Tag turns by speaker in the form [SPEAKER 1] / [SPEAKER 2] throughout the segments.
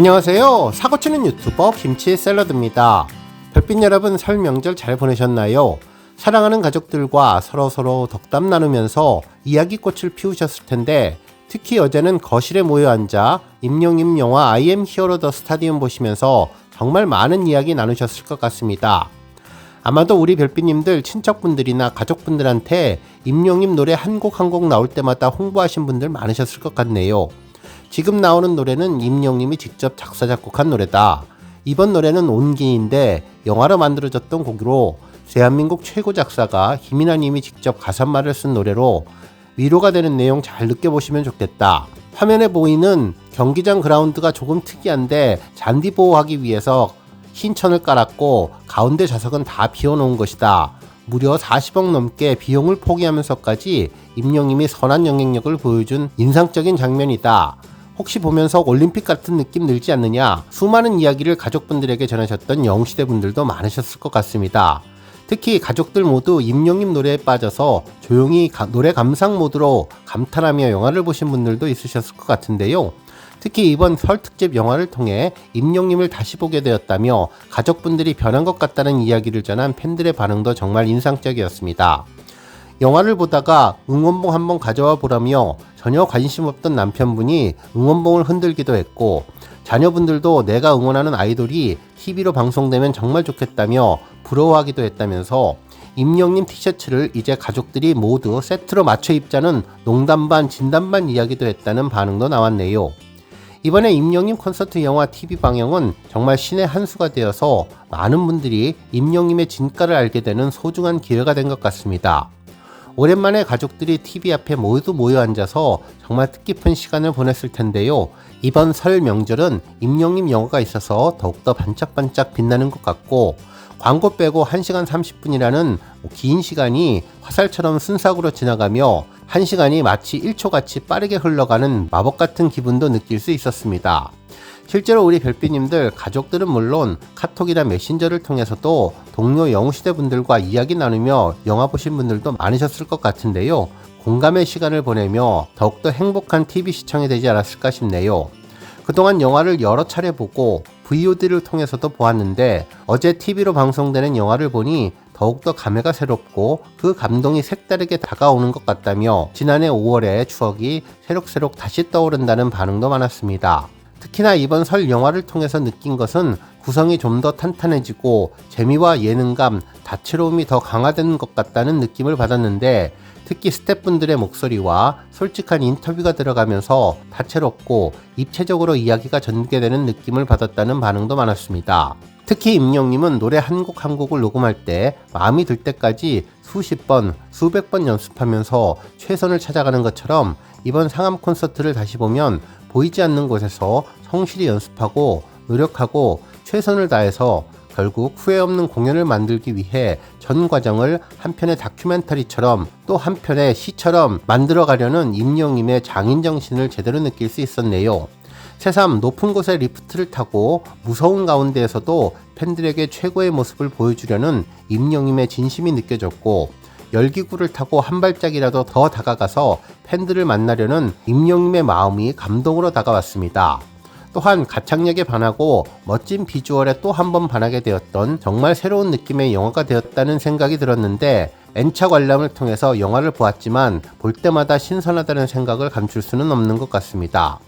[SPEAKER 1] 안녕하세요. 사고치는 유튜버 김치 샐러드입니다. 별빛 여러분 설 명절 잘 보내셨나요? 사랑하는 가족들과 서로서로 덕담 나누면서 이야기꽃을 피우셨을 텐데 특히 어제는 거실에 모여 앉아 임용임 영화 am hero the stadium 보시면서 정말 많은 이야기 나누셨을 것 같습니다. 아마도 우리 별빛님들 친척분들이나 가족분들한테 임용임 노래 한 곡 한 곡 나올 때마다 홍보하신 분들 많으셨을 것 같네요. 지금 나오는 노래는 임영님이 직접 작사 작곡한 노래다. 이번 노래는 온기인데 영화로 만들어졌던 곡으로 대한민국 최고 작사가 김인아님이 직접 가사말을 쓴 노래로 위로가 되는 내용 잘 느껴보시면 좋겠다. 화면에 보이는 경기장 그라운드가 조금 특이한데 잔디 보호하기 위해서 흰 천을 깔았고 가운데 좌석은 다 비워놓은 것이다. 무려 40억 넘게 비용을 포기하면서까지 임영님이 선한 영향력을 보여준 인상적인 장면이다. 혹시 보면서 올림픽 같은 느낌 들지 않느냐? 수많은 이야기를 가족분들에게 전하셨던 영시대 분들도 많으셨을 것 같습니다. 특히 가족들 모두 임영님 노래에 빠져서 조용히 가, 노래 감상 모드로 감탄하며 영화를 보신 분들도 있으셨을 것 같은데요. 특히 이번 설 특집 영화를 통해 임영님을 다시 보게 되었다며 가족분들이 변한 것 같다는 이야기를 전한 팬들의 반응도 정말 인상적이었습니다. 영화를 보다가 응원봉 한번 가져와 보라며 전혀 관심 없던 남편분이 응원봉을 흔들기도 했고 자녀분들도 내가 응원하는 아이돌이 TV로 방송되면 정말 좋겠다며 부러워하기도 했다면서 임영님 티셔츠를 이제 가족들이 모두 세트로 맞춰 입자는 농담 반 진담 반 이야기도 했다는 반응도 나왔네요. 이번에 임영님 콘서트 영화 TV 방영은 정말 신의 한 수가 되어서 많은 분들이 임영님의 진가를 알게 되는 소중한 기회가 된 것 같습니다. 오랜만에 가족들이 TV 앞에 모두 모여 앉아서 정말 뜻깊은 시간을 보냈을 텐데요. 이번 설 명절은 임영님 영화가 있어서 더욱더 반짝반짝 빛나는 것 같고 광고 빼고 1시간 30분이라는 긴 시간이 화살처럼 순삭으로 지나가며 1시간이 마치 1초같이 빠르게 흘러가는 마법 같은 기분도 느낄 수 있었습니다. 실제로 우리 별빛님들 가족들은 물론 카톡이나 메신저를 통해서도 동료 영웅시대 분들과 이야기 나누며 영화 보신 분들도 많으셨을 것 같은데요. 공감의 시간을 보내며 더욱더 행복한 TV 시청이 되지 않았을까 싶네요. 그동안 영화를 여러 차례 보고 VOD를 통해서도 보았는데 어제 TV로 방송되는 영화를 보니 더욱더 감회가 새롭고 그 감동이 색다르게 다가오는 것 같다며 지난해 5월의 추억이 새록새록 다시 떠오른다는 반응도 많았습니다. 특히나 이번 설 영화를 통해서 느낀 것은 구성이 좀 더 탄탄해지고 재미와 예능감, 다채로움이 더 강화되는 것 같다는 느낌을 받았는데 특히 스태프분들의 목소리와 솔직한 인터뷰가 들어가면서 다채롭고 입체적으로 이야기가 전개되는 느낌을 받았다는 반응도 많았습니다. 특히 임영님은 노래 한 곡 한 곡을 녹음할 때 마음이 들 때까지 수십 번, 수백 번 연습하면서 최선을 찾아가는 것처럼 이번 상암 콘서트를 다시 보면 보이지 않는 곳에서 성실히 연습하고 노력하고 최선을 다해서 결국 후회 없는 공연을 만들기 위해 전 과정을 한편의 다큐멘터리처럼 또 한편의 시처럼 만들어가려는 임영임의 장인 정신을 제대로 느낄 수 있었네요. 새삼 높은 곳의 리프트를 타고 무서운 가운데에서도 팬들에게 최고의 모습을 보여주려는 임영임의 진심이 느껴졌고 열기구를 타고 한 발짝이라도 더 다가가서 팬들을 만나려는 임영임의 마음이 감동으로 다가왔습니다. 또한 가창력에 반하고 멋진 비주얼에 또 한 번 반하게 되었던 정말 새로운 느낌의 영화가 되었다는 생각이 들었는데 N차 관람을 통해서 영화를 보았지만 볼 때마다 신선하다는 생각을 감출 수는 없는 것 같습니다.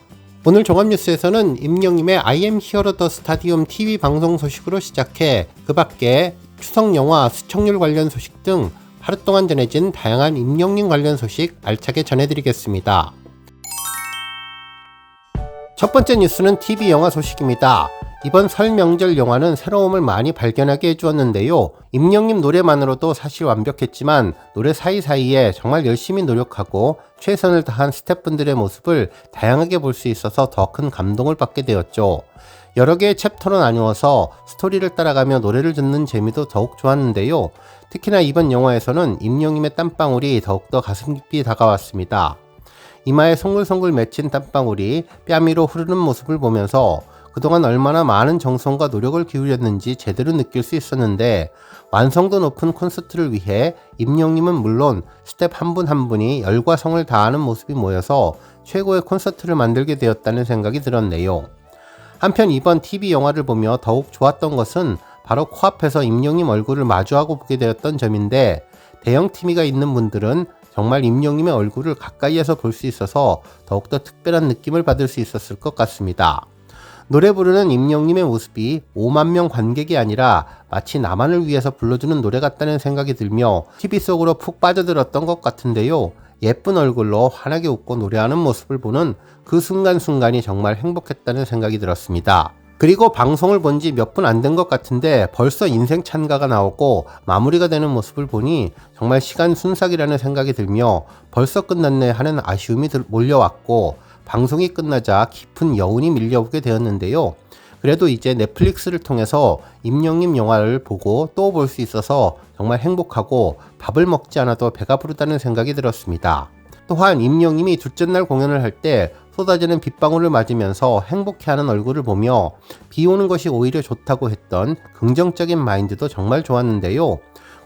[SPEAKER 1] 오늘 종합뉴스에서는 임영님의 I am hero the stadium TV 방송 소식으로 시작해 그 밖에 추석 영화 시청률 관련 소식 등 하루 동안 전해진 다양한 임영님 관련 소식 알차게 전해드리겠습니다. 첫 번째 뉴스는 TV 영화 소식입니다. 이번 설 명절 영화는 새로움을 많이 발견하게 해주었는데요. 임영님 노래만으로도 사실 완벽했지만 노래 사이사이에 정말 열심히 노력하고 최선을 다한 스태프분들의 모습을 다양하게 볼 수 있어서 더 큰 감동을 받게 되었죠. 여러 개의 챕터로 나누어서 스토리를 따라가며 노래를 듣는 재미도 더욱 좋았는데요. 특히나 이번 영화에서는 임영님의 땀방울이 더욱더 가슴 깊이 다가왔습니다. 이마에 송글송글 맺힌 땀방울이 뺨 위로 흐르는 모습을 보면서 그동안 얼마나 많은 정성과 노력을 기울였는지 제대로 느낄 수 있었는데 완성도 높은 콘서트를 위해 임영님은 물론 스텝 한 분한 한 분이 열과 성을 다하는 모습이 모여서 최고의 콘서트를 만들게 되었다는 생각이 들었네요. 한편 이번 TV 영화를 보며 더욱 좋았던 것은 바로 코앞에서 임영님 얼굴을 마주하고 보게 되었던 점인데 대형 TV가 있는 분들은 정말 임영님의 얼굴을 가까이에서 볼 수 있어서 더욱더 특별한 느낌을 받을 수 있었을 것 같습니다. 노래 부르는 임영님의 모습이 5만 명 관객이 아니라 마치 나만을 위해서 불러주는 노래 같다는 생각이 들며 TV 속으로 푹 빠져들었던 것 같은데요. 예쁜 얼굴로 환하게 웃고 노래하는 모습을 보는 그 순간순간이 정말 행복했다는 생각이 들었습니다. 그리고 방송을 본 지 몇 분 안 된 것 같은데 벌써 인생 찬가가 나오고 마무리가 되는 모습을 보니 정말 시간 순삭이라는 생각이 들며 벌써 끝났네 하는 아쉬움이 몰려왔고 방송이 끝나자 깊은 여운이 밀려오게 되었는데요. 그래도 이제 넷플릭스를 통해서 임영님 영화를 보고 또 볼 수 있어서 정말 행복하고 밥을 먹지 않아도 배가 부르다는 생각이 들었습니다. 또한 임영님이 둘째 날 공연을 할 때 쏟아지는 빗방울을 맞으면서 행복해하는 얼굴을 보며 비 오는 것이 오히려 좋다고 했던 긍정적인 마인드도 정말 좋았는데요.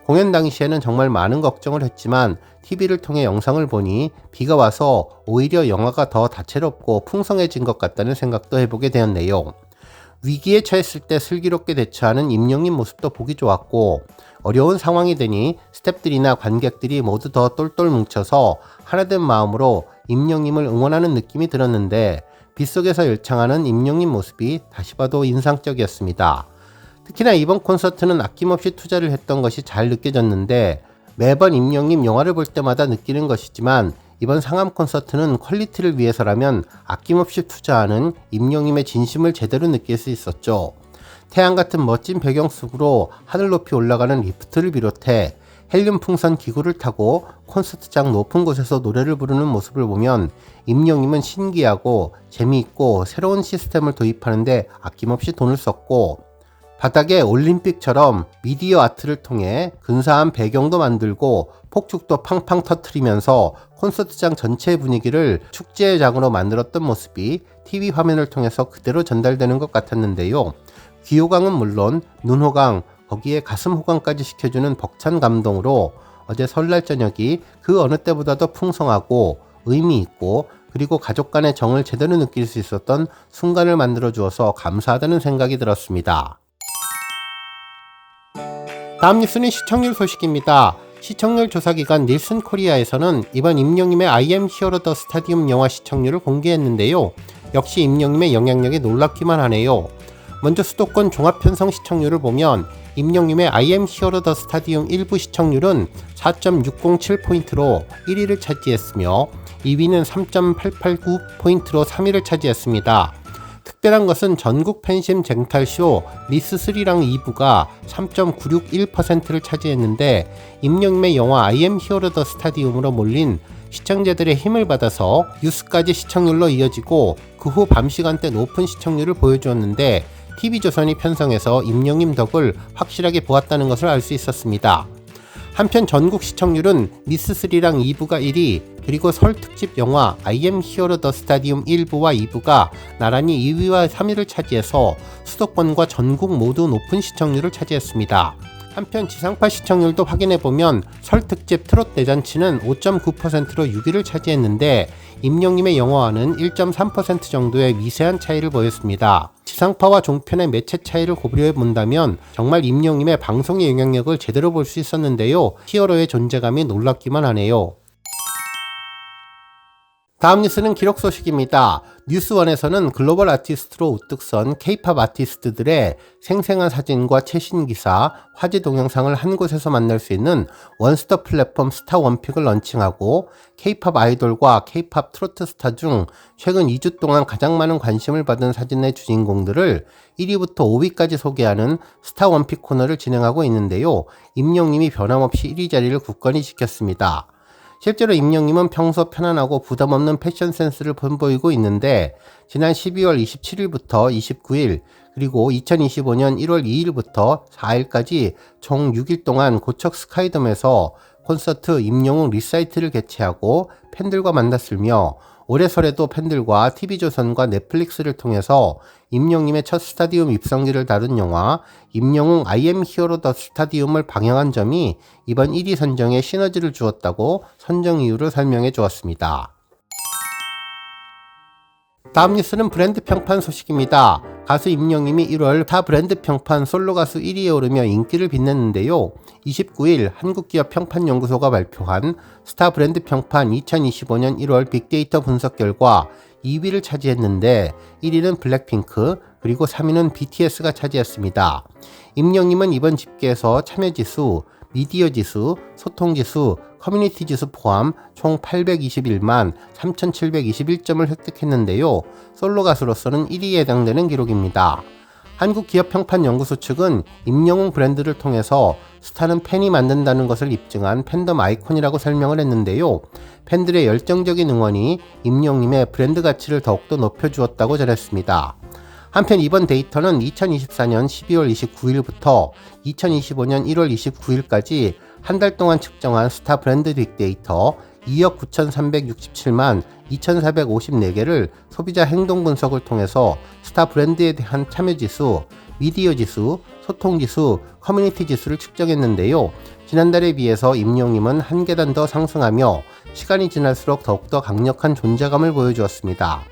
[SPEAKER 1] 공연 당시에는 정말 많은 걱정을 했지만 TV를 통해 영상을 보니 비가 와서 오히려 영화가 더 다채롭고 풍성해진 것 같다는 생각도 해보게 되었네요. 위기에 처했을 때 슬기롭게 대처하는 임영님 모습도 보기 좋았고 어려운 상황이 되니 스탭들이나 관객들이 모두 더 똘똘 뭉쳐서 하나된 마음으로 임영님을 응원하는 느낌이 들었는데 빗속에서 열창하는 임영님 모습이 다시 봐도 인상적이었습니다. 특히나 이번 콘서트는 아낌없이 투자를 했던 것이 잘 느껴졌는데 매번 임영님 영화를 볼 때마다 느끼는 것이지만 이번 상암 콘서트는 퀄리티를 위해서라면 아낌없이 투자하는 임영님의 진심을 제대로 느낄 수 있었죠. 태양 같은 멋진 배경 속으로 하늘 높이 올라가는 리프트를 비롯해 헬륨 풍선 기구를 타고 콘서트장 높은 곳에서 노래를 부르는 모습을 보면 임영님은 신기하고 재미있고 새로운 시스템을 도입하는데 아낌없이 돈을 썼고 바닥에 올림픽처럼 미디어 아트를 통해 근사한 배경도 만들고 폭죽도 팡팡 터트리면서 콘서트장 전체 분위기를 축제장으로 만들었던 모습이 TV 화면을 통해서 그대로 전달되는 것 같았는데요. 귀호강은 물론 눈호강, 거기에 가슴 호강까지 시켜주는 벅찬 감동으로 어제 설날 저녁이 그 어느 때보다도 풍성하고 의미 있고 그리고 가족 간의 정을 제대로 느낄 수 있었던 순간을 만들어 주어서 감사하다는 생각이 들었습니다. 다음 뉴스는 시청률 소식입니다. 시청률 조사기관 닐슨 코리아에서는 이번 임영님의 I am Hero the Stadium 영화 시청률을 공개했는데요. 역시 임영님의 영향력이 놀랍기만 하네요. 먼저 수도권 종합편성 시청률을 보면 임영님의 I am Hero the Stadium 일부 시청률은 4.607포인트로 1위를 차지했으며 2위는 3.889포인트로 3위를 차지했습니다. 특별한 것은 전국 팬심 쟁탈쇼 미스3랑 2부가 3.961%를 차지했는데 임영임의 영화 I am Hero the 스타디움으로 몰린 시청자들의 힘을 받아서 뉴스까지 시청률로 이어지고 그 후 밤 시간대 높은 시청률을 보여주었는데 TV조선이 편성해서 임영임 덕을 확실하게 보았다는 것을 알 수 있었습니다. 한편 전국 시청률은 미스3랑 2부가 1위, 그리고 설 특집 영화 I am Hero the Stadium 1부와 2부가 나란히 2위와 3위를 차지해서 수도권과 전국 모두 높은 시청률을 차지했습니다. 한편 지상파 시청률도 확인해보면 설 특집 트롯 대잔치는 5.9%로 6위를 차지했는데 임영님의 영화와는 1.3% 정도의 미세한 차이를 보였습니다. 지상파와 종편의 매체 차이를 고려해 본다면 정말 임영님의 방송의 영향력을 제대로 볼 수 있었는데요. 히어로의 존재감이 놀랍기만 하네요. 다음 뉴스는 기록 소식입니다. 뉴스원에서는 글로벌 아티스트로 우뚝 선 케이팝 아티스트들의 생생한 사진과 최신 기사, 화제 동영상을 한 곳에서 만날 수 있는 원스톱 플랫폼 스타 원픽을 런칭하고 케이팝 아이돌과 케이팝 트로트 스타 중 최근 2주 동안 가장 많은 관심을 받은 사진의 주인공들을 1위부터 5위까지 소개하는 스타 원픽 코너를 진행하고 있는데요. 임영님이 변함없이 1위 자리를 굳건히 지켰습니다. 실제로 임영님은 평소 편안하고 부담 없는 패션 센스를 선보이고 있는데 지난 12월 27일부터 29일 그리고 2025년 1월 2일부터 4일까지 총 6일 동안 고척 스카이돔에서 콘서트 임영웅 리사이트를 개최하고 팬들과 만났으며 올해 설에도 팬들과 TV조선과 넷플릭스를 통해서 임영님의 첫 스타디움 입성기를 다룬 영화 임영웅 I am Hero the 스타디움을 방영한 점이 이번 1위 선정에 시너지를 주었다고 선정 이유를 설명해 주었습니다. 다음 뉴스는 브랜드 평판 소식입니다. 가수 임영님이 1월 타 브랜드 평판 솔로 가수 1위에 오르며 인기를 빛냈는데요. 29일 한국기업 평판연구소가 발표한 스타 브랜드 평판 2025년 1월 빅데이터 분석 결과 2위를 차지했는데 1위는 블랙핑크 그리고 3위는 BTS가 차지했습니다. 임영님은 이번 집계에서 참여지수, 미디어 지수, 소통 지수, 커뮤니티 지수 포함 총 821만 3,721점을 획득했는데요. 솔로 가수로서는 1위에 해당되는 기록입니다. 한국기업평판연구소 측은 임영웅 브랜드를 통해서 스타는 팬이 만든다는 것을 입증한 팬덤 아이콘이라고 설명을 했는데요. 팬들의 열정적인 응원이 임영님의 브랜드 가치를 더욱더 높여주었다고 전했습니다. 한편 이번 데이터는 2024년 12월 29일부터 2025년 1월 29일까지 한 달 동안 측정한 스타 브랜드 빅데이터 2억 9,367만 2,454개를 소비자 행동 분석을 통해서 스타 브랜드에 대한 참여 지수, 미디어 지수, 소통 지수, 커뮤니티 지수를 측정했는데요. 지난달에 비해서 임용임은 한 계단 더 상승하며 시간이 지날수록 더욱더 강력한 존재감을 보여주었습니다.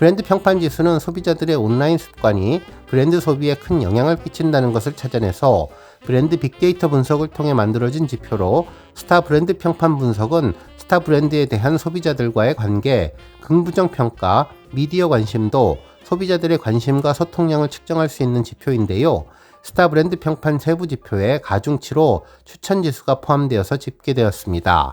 [SPEAKER 1] 브랜드 평판 지수는 소비자들의 온라인 습관이 브랜드 소비에 큰 영향을 끼친다는 것을 찾아내서 브랜드 빅데이터 분석을 통해 만들어진 지표로 스타 브랜드 평판 분석은 스타 브랜드에 대한 소비자들과의 관계, 긍부정 평가, 미디어 관심도, 소비자들의 관심과 소통량을 측정할 수 있는 지표인데요. 스타 브랜드 평판 세부 지표에 가중치로 추천 지수가 포함되어서 집계되었습니다.